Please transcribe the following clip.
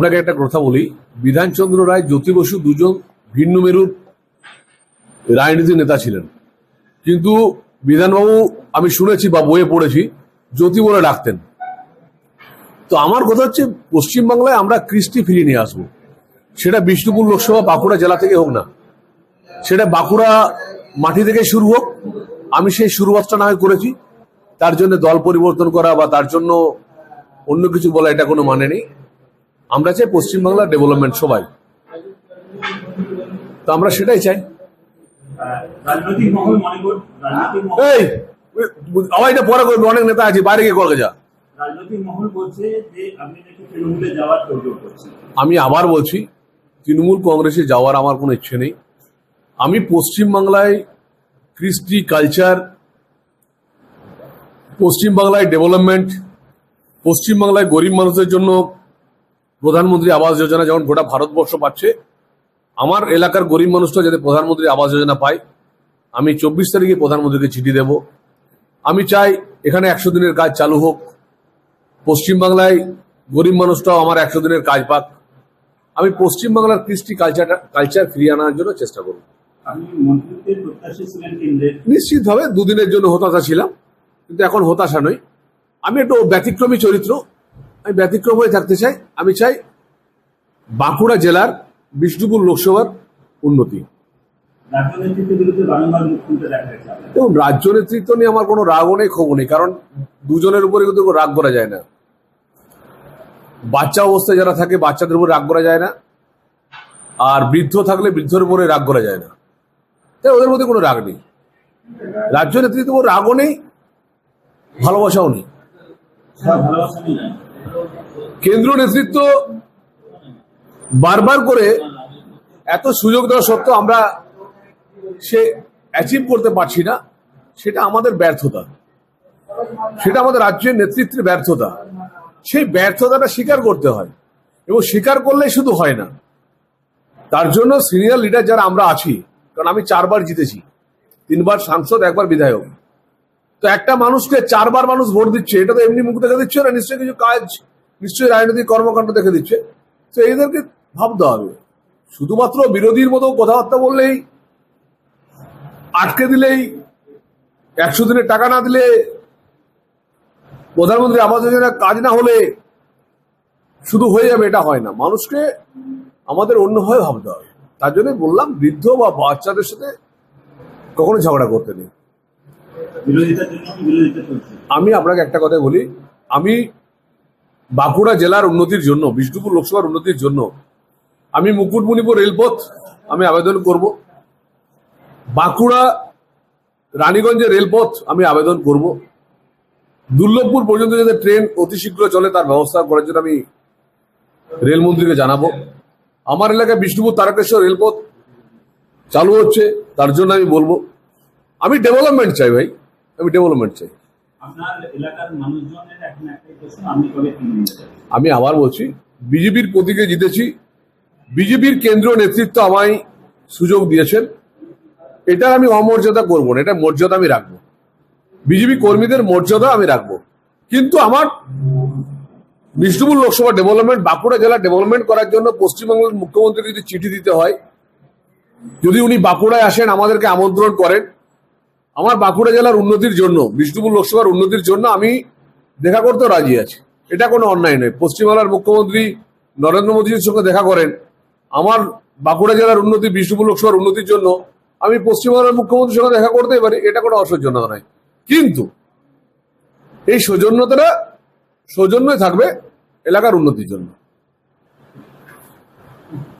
আপনাকে একটা কথা বলি। বিধানচন্দ্র রায়, জ্যোতি বসু দুজন ভিন্ন মেরুর রাজনীতির নেতা ছিলেন। কিন্তু বিধানবাবু, আমি শুনেছি বা বইয়ে পড়েছি, জ্যোতি বলে ডাকতেন। তো আমার কথা হচ্ছে, পশ্চিমবাংলায় আমরা কৃষ্টি ফিরিয়ে নিয়ে আসব। সেটা বিষ্ণুপুর লোকসভা বাঁকুড়া জেলা থেকে হোক না। সেটা বাঁকুড়া মাটি থেকে শুরু হোক। আমি সেই শুরুয়াতটা না করেছি। তার জন্য দল পরিবর্তন করা বা তার জন্য অন্য কিছু বলা, এটা কোনো মানে নেই। আমরা চাই পশ্চিমবাংলার ডেভেলপমেন্ট সবাই। তো আমরা সেটাই চাই। এই আবার এটা পরে করবে অনেক নেতা আছে বাইরে গিয়ে করবে যা। আমি আবার বলছি তৃণমূল কংগ্রেসে যাওয়ার আমার কোনো ইচ্ছে নেই। আমি পশ্চিমবাংলায় কৃষ্টি কালচার পশ্চিমবাংলায় ডেভেলপমেন্ট পশ্চিমবাংলায় গরিব মানুষদের জন্য প্রধানমন্ত্রী আবাস যোজনা যেমন গোটা ভারতবর্ষ পাচ্ছে আমার এলাকার গরিব মানুষটা যাতে প্রধানমন্ত্রী আবাস যোজনা পায় আমি চব্বিশ তারিখে প্রধানমন্ত্রীকে চিঠি দেব। আমি চাই এখানে একশো দিনের কাজ চালু হোক। পশ্চিমবাংলায় গরিব মানুষটাও আমার একশো দিনের কাজ পাক। আমি পশ্চিমবাংলার কৃষ্টি কালচারটা কালচার ফিরিয়ে আনার জন্য চেষ্টা করব। নিশ্চিতভাবে দুদিনের জন্য হতাশা ছিলাম কিন্তু এখন হতাশা নই। আমি একটু ব্যতিক্রমী চরিত্র আমি ব্যতিক্রম হয়ে থাকতে চাই আমি চাই বাঁকুড়া জেলার বিষ্ণুপুর লোকসভার উন্নতি। রাজ্য নেতৃত্বের বিরুদ্ধে বারংবার মুখ খুলতে দেখা গেছে আপনার। এবং রাজ্য নেতৃত্ব নিয়ে আমার কোনো রাগও নেই ক্ষোভ নেই কারণ দুজনের উপরে কিন্তু কোনো রাগ করা যায় না। বাচ্চা অবস্থায় যারা থাকে বাচ্চাদের উপরে রাগ করা যায় না। আর বৃদ্ধ থাকলে বৃদ্ধের উপরে রাগ করা যায় না। তাই ওদের মধ্যে কোনো রাগ নেই। রাজ্য নেতৃত্বের উপর রাগও নেই ভালোবাসাও নেই। কেন্দ্র নেতৃত্ব বারবার করে এত সুযোগ দেওয়া সত্ত্বেও আমরা সে অ্যাচিভ করতে পারছি না, সেটা আমাদের ব্যর্থতা। সেটা আমাদের রাজ্যের নেতৃত্বের ব্যর্থতা। সেই ব্যর্থতাটা স্বীকার করতে হয় এবং স্বীকার করলেই শুধু হয় না। তার জন্য সিনিয়র লিডার যারা আমরা আছি, কারণ আমি চারবার জিতেছি, তিনবার সাংসদ, একবার বিধায়ক। তো একটা মানুষকে চারবার মানুষ ভোট দিচ্ছে, এটা তো এমনি মুখ দেখা দিচ্ছে না, নিশ্চয়ই কিছু কাজ নিশ্চয়ই রাজনৈতিক কর্মকাণ্ড দেখে দিচ্ছে। তো এদেরকে ভাবতে হবে। শুধুমাত্র বিরোধীর মতো কথাবার্তা বললেই আটকে দিলেই একশো দিনের টাকা না দিলে প্রধানমন্ত্রী আবাস যোজনা কাজ না হলে শুধু হয়ে যাবে এটা হয় না। মানুষকে আমাদের অন্যভাবে ভাবতে হবে। তার জন্য বললাম বৃদ্ধ বা বাচ্চাদের সাথে কখনো ঝগড়া করতে নেই। আমি আপনাকে একটা কথা বলি আমি বাঁকুড়া জেলার উন্নতির জন্য, বিষ্ণুপুর লোকসভার উন্নতির জন্য আমি মুকুটমণিপুর রেলপথ আমি আবেদন করব। বাঁকুড়া রানীগঞ্জের রেলপথ আমি আবেদন করব। দুর্লভপুর পর্যন্ত যাতে ট্রেন অতি শীঘ্র চলে তার ব্যবস্থা করার জন্য আমি রেলমন্ত্রীকে জানাব। আমার এলাকায় বিষ্ণুপুর তারকেশ্বর রেলপথ চালু হচ্ছে, তার জন্য আমি বলব। আমি ডেভেলপমেন্ট চাই ভাই, আমি ডেভেলপমেন্ট চাই। আমি আবার বলছি, বিজেপির প্রতীকে জিতেছি, বিজেপির কেন্দ্রীয় নেতৃত্ব আমায় সুযোগ দিয়েছেন, এটার আমি অমর্যাদা করব না, এটা মর্যাদা আমি রাখব। বিজেপি কর্মীদের মর্যাদা আমি রাখব। কিন্তু আমার বিষ্ণুপুর লোকসভা ডেভেলপমেন্ট বাঁকুড়া জেলা ডেভেলপমেন্ট করার জন্য পশ্চিমবঙ্গের মুখ্যমন্ত্রীকে যদি চিঠি দিতে হয়, যদি উনি বাঁকুড়ায় আসেন, আমাদেরকে আমন্ত্রণ করেন আমার বাঁকুড়া জেলার উন্নতির জন্য, বিষ্ণুপুর লোকসভার উন্নতির জন্য আমি দেখা করতেও রাজি আছি। এটা কোনো অন্যায় নয়। পশ্চিমবাংলার মুখ্যমন্ত্রী নরেন্দ্র মোদীর সঙ্গে দেখা করেন। আমার বাঁকুড়া জেলার উন্নতি, বিষ্ণুপুর লোকসভার উন্নতির জন্য আমি পশ্চিমবাংলার মুখ্যমন্ত্রীর সঙ্গে দেখা করতেই পারি, এটা কোনো অসৌজন্যতা নয়। কিন্তু এই সৌজন্যতাটা সৌজন্যই থাকবে এলাকার উন্নতির জন্য।